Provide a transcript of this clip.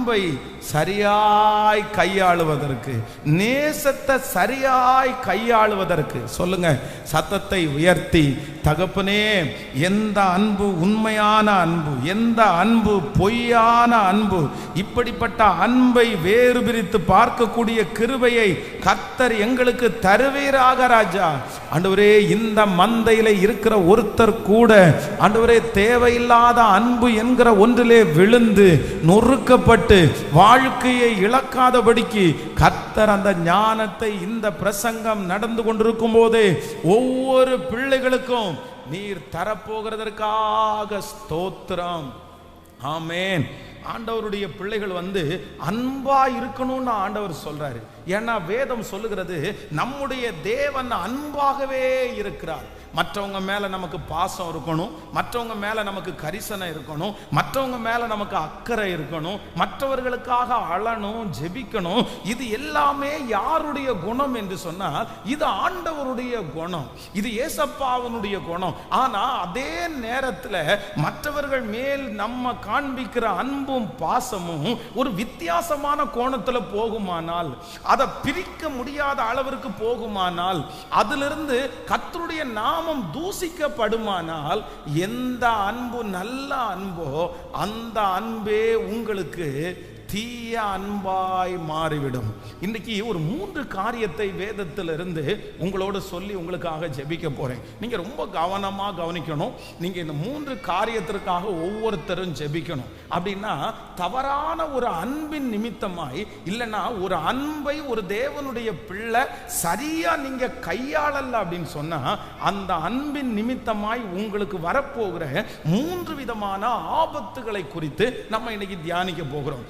அன்பை சரியாய் கையாளுவதற்கு நேசத்தை சரியாய் கையாளுவதற்கு சொல்லுங்க சத்தத்தை உயர்த்தி தகப்பனே எந்த அன்பு உண்மையான அன்பு எந்த அன்பு பொய்யான அன்பு இப்படிப்பட்ட அன்பை வேறு பிரித்து பார்க்கக்கூடிய கிருபையை கத்தர் எங்களுக்கு தருவீராக ராஜா. ஆண்டவரே இந்த மந்தையில் இருக்கிற ஒருத்தர் கூட ஆண்டவரே தேவையில்லாத அன்பு என்கிற ஒன்றிலே விழுந்து நொறுக்கப்பட்டு வாழ்க்கையை இழக்காதபடிக்கு கத்தர் அந்த ஞானத்தை இந்த பிரசங்கம் நடந்து கொண்டிருக்கும் போதே ஒவ்வொரு பிள்ளைகளுக்கும் நீர் தரப்போகிறதற்காக ஸ்தோத்திரம். ஆமேன். ஆண்டவருடைய பிள்ளைகள் வந்து அன்பா இருக்கணும்னு ஆண்டவர் சொல்றாரு. ஏன்னா வேதம் சொல்லுகிறது நம்முடைய தேவன் அன்பாகவே இருக்கிறார். மற்றவங்க மேல நமக்கு பாசம் இருக்கணும் மற்றவங்க மேல நமக்கு கரிசனை இருக்கணும் மற்றவங்க மேல நமக்கு அக்கறை இருக்கணும் மற்றவர்களுக்காக அழணும் ஜெபிக்கணும் இது எல்லாமே யாருடைய குணம் என்று சொன்னால் இது ஆண்டவருடைய குணம் இது ஏசப்பாவனுடைய குணம். ஆனா அதே நேரத்தில் மற்றவர்கள் மேல் நம்ம காண்பிக்கிற அன்பும் பாசமும் ஒரு வித்தியாசமான கோணத்துல போகுமானால் அதை அதை பிரிக்க முடியாத அளவிற்கு போகுமானால் அதிலிருந்து கத்தருடைய நாமம் தூசிக்கப்படுமானால் எந்த அன்பு நல்ல அன்போ அந்த அன்பே உங்களுக்கு தீய அன்பாய் மாறிவிடும். இன்னைக்கு ஒரு மூன்று காரியத்தை வேதத்திலிருந்து உங்களோட சொல்லி உங்களுக்காக ஜெபிக்க போறேன். நீங்க ரொம்ப கவனமா கவனிக்கணும். நீங்க இந்த மூன்று காரியத்திற்காக ஒவ்வொருத்தரும் ஜெபிக்கணும். அப்படின்னா தவறான ஒரு அன்பின் நிமித்தமாய் இல்லைன்னா ஒரு அன்பை ஒரு தேவனுடைய பிள்ளை சரியா நீங்க கையாளல அப்படின்னு சொன்னா அந்த அன்பின் நிமித்தமாய் உங்களுக்கு வரப்போகிற மூன்று விதமான ஆபத்துகளை குறித்து நம்ம இன்னைக்கு தியானிக்க போகிறோம்.